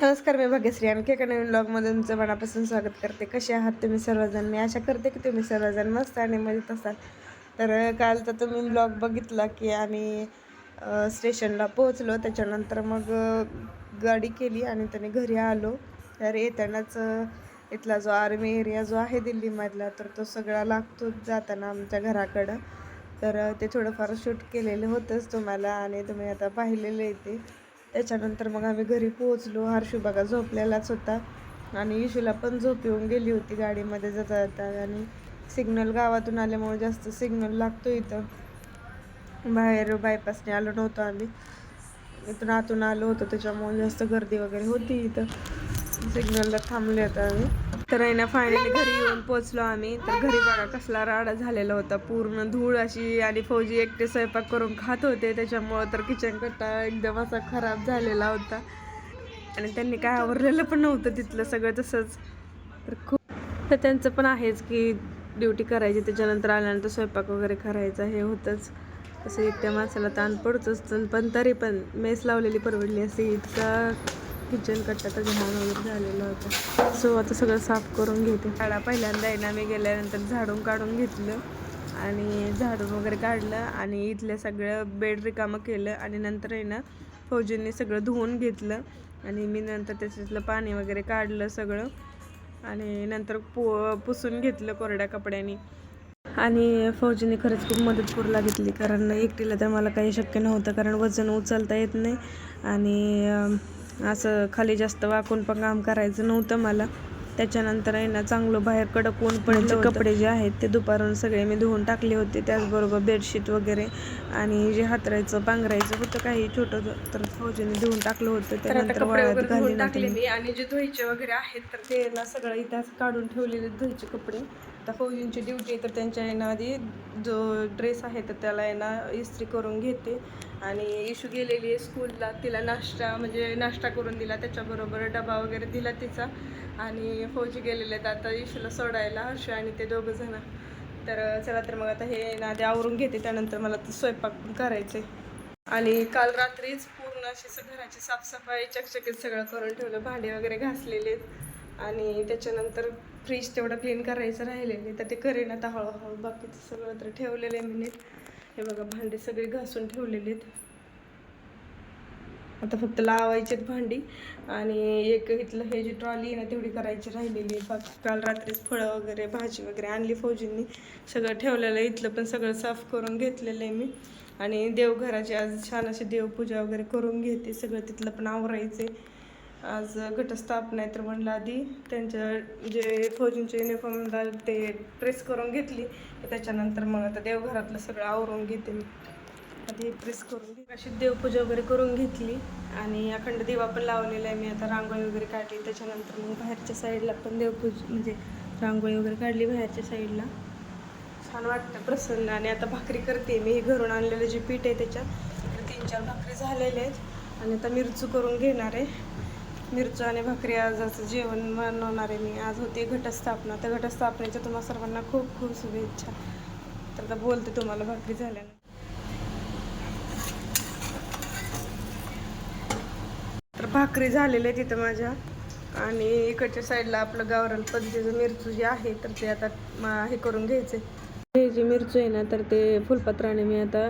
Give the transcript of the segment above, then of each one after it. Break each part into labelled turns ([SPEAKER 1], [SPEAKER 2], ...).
[SPEAKER 1] नमस्कार मी भाग्यश्री. आणखी एका नवीन ब्लॉगमध्ये तुमचं मनापासून स्वागत करते. कसे आहात तुम्ही सर्वजण? मी आशा करते की तुम्ही सर्वजण मस्त आणि मजेत असाल. तर काल तर तुम्ही ब्लॉग बघितला की आम्ही स्टेशनला पोहोचलो. त्याच्यानंतर मग गाडी केली आणि त्याने घरी आलो. तर येतानाच इथला जो आर्मी एरिया जो आहे दिल्लीमधला तर तो सगळा लागतो जाताना आमच्या घराकडं. तर ते थोडंफार शूट केलेलं होतंच तुम्हाला आणि तुम्ही आता पाहिलेलं आहे ते. त्याच्यानंतर मग आम्ही घरी पोहोचलो. हर्षू बघा झोपलेलाच होता. आणि इशूला पण झोप येऊन गेली होती गाडीमध्ये जाता जाता. आणि सिग्नल गावातून आल्यामुळे जास्त सिग्नल लागतो इथं. बाहेर बायपासने आलो नव्हतो आम्ही. इथून आतून आलो होतो त्याच्यामुळे जास्त गर्दी वगैरे होती इथं. सिग्नलला थांबले होते आम्ही. तर आहे ना फायनली घरी येऊन पोचलो आम्ही. तर घरी बघा कसला राडा झालेला होता. पूर्ण धूळ अशी आणि फौजी एकटे स्वयंपाक करून खात होते. त्याच्यामुळं तर किचन कट्टा एकदम असा खराब झालेला होता. आणि त्यांनी काय आवरलेलं पण नव्हतं तिथलं सगळं तसंच. तर खूप तर त्यांचं पण आहेच की ड्युटी करायची. त्याच्यानंतर आल्यानंतर स्वयंपाक वगैरे करायचा. हे होतंच. तसं एकट्या माणसाला ताण पडतोच. पण- पण तरी पण मेस लावलेली परवडली असे इतका किचन कट्ट्याचा घाण वगैरे झालेला होता. सो आता सगळं साफ करून घेते. झाडा पहिल्यांदा आहे ना मी गेल्यानंतर झाडून काढून घेतलं आणि झाडून वगैरे काढलं आणि इथलं सगळं बेड रिकामं केलं आणि नंतर आहे ना फौजींनी सगळं धुवून घेतलं आणि मी नंतर त्याच्यातलं पाणी वगैरे काढलं सगळं आणि नंतर पु पुसून घेतलं कोरड्या कपड्यांनी. आणि फौजीने खरंच खूप मदत करू लागली. कारण एकटीला तर मला काही शक्य नव्हतं कारण वजन उचलता येत नाही आणि असं खाली जास्त वाकून पण काम करायचं नव्हतं मला. त्याच्यानंतर आहे ना चांगलं बाहेर कडक ऊन पडलं कपडे जे आहेत ते दुपारून सगळे मी धुवून टाकले होते. त्याचबरोबर बेडशीट वगैरे आणि जे हातरायचं पांघरायचं होतं काही छोटं तर फौजीने धुवून टाकलं होतं. त्यानंतर वाळत घालले टाकले मी आणि जे धुवायचे वगैरे आहेत तर ते ना सगळं इथं असं काढून ठेवलेले धुवायचे कपडे. आता फौजींची ड्युटी तर त्यांच्या ना आधी जो ड्रेस आहे तर त्याला आहे ना इस्त्री करून घेते. आणि इशू गेलेली आहे स्कूलला तिला नाश्ता म्हणजे नाश्ता करून दिला त्याच्याबरोबर डबा वगैरे दिला तिचा. आणि फौजी गेलेले आहेत आता इशूला सोडायला हर्ष आणि ते दोघं जण. तर चला तर मग आता हे ना आधी आवरून घेते त्यानंतर मला ते स्वयंपाक पण करायचे आणि काल रात्रीच पूर्ण अशी घराची साफसफाई चकचकीत सगळं करून ठेवलं भांडे वगैरे घासलेले आहेत. आणि त्याच्यानंतर फ्रीज तेवढं क्लीन करायचं राहिलेले तर ते करेन आता हळूहळू बाकीचं सगळं तर ठेवलेलं आहे मी नीट. हे बघा भांडे सगळे घासून ठेवलेले आहेत. आता फक्त लावायचेत भांडी आणि एक इथलं हे जी ट्रॉली आहे ना तेवढी करायची राहिलेली आहे. बाकी काल रात्रीच फळं वगैरे भाजी वगैरे आणली फौजींनी. सगळं ठेवलेलं आहे. इथलं पण सगळं साफ करून घेतलेलं आहे मी. आणि देवघराची आज छान अशी देवपूजा वगैरे करून घेते. सगळं तिथलं पण आवरायचे आज घटस्थापना आहे तर म्हणलं आधी त्यांच्या जे फौजींचे युनिफॉर्मला ते प्रेस करून घेतली. त्याच्यानंतर मग आता देवघरातलं सगळं आवरून घेते मी. आधी प्रेस करून अशी देवपूजा वगैरे करून घेतली. आणि अखंड दिवा पण लावलेला आहे. मी आता रांगोळी वगैरे काढली. त्याच्यानंतर मग बाहेरच्या साईडला पण देवपूज म्हणजे रांगोळी वगैरे काढली बाहेरच्या साईडला छान वाटतं प्रसन्न. आणि आता भाकरी करते मी. हे घरून आणलेलं जे पीठ आहे त्याच्यात. तर तीन चार भाकरी झालेले आहेत. आणि आता मिरचू करून घेणार आहे. मिरचू आणि भाकरी आज असं जेवण बनवणार आहे मी. आज होती घटस्थापना. त्या घटस्थापनेच्या तुम्हाला सर्वांना खूप खूप शुभेच्छा. तर आता बोलते तुम्हाला भाकरी झाल्यानं. तर भाकरी झालेल्या आहे तिथं माझ्या. आणि इकडच्या साईडला आपलं गावरान पद्धतीचं मिरचू जे आहे तर ते आता हे करून घ्यायचं आहे हे जे मिरचू आहे ना तर ते फुलपात्राने मी आता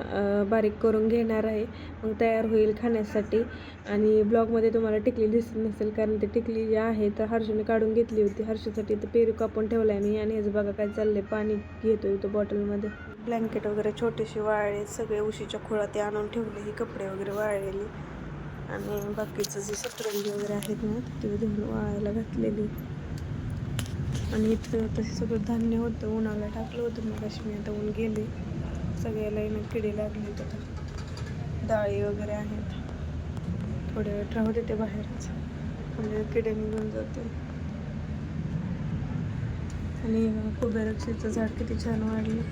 [SPEAKER 1] बारीक करून घेणार आहे. मग तयार होईल खाण्यासाठी. आणि ब्लॉगमध्ये तुम्हाला टिकली दिसत नसेल कारण ते टिकली जी आहे तर हर्षूने काढून घेतली होती. हर्षूसाठी तर पेरू कापून ठेवला आहे मी आणि ह्याचं बघा काय चाललंय. पाणी घेतो तो बॉटलमध्ये. ब्लँकेट वगैरे छोटेसे वाळले सगळे उशीच्या खोळा ते आणून ठेवले ही कपडे वगैरे वाळलेली. आणि बाकीचं जे सतरंजी वगैरे आहेत ना ते धुवून वाळायला घातलेली. आणि इथं तसे सगळं धान्य होतं उन्हाला टाकलं होतं मग अशी मी आता ऊन गेले. सगळ्याला येणं किडे लागले आता. डाळी वगैरे आहेत. थोड्या वेळ राहू देते बाहेरच. म्हणजे किडे निघून जाते. आणि कुबेरक्षीचं झाड किती छान वाढलं.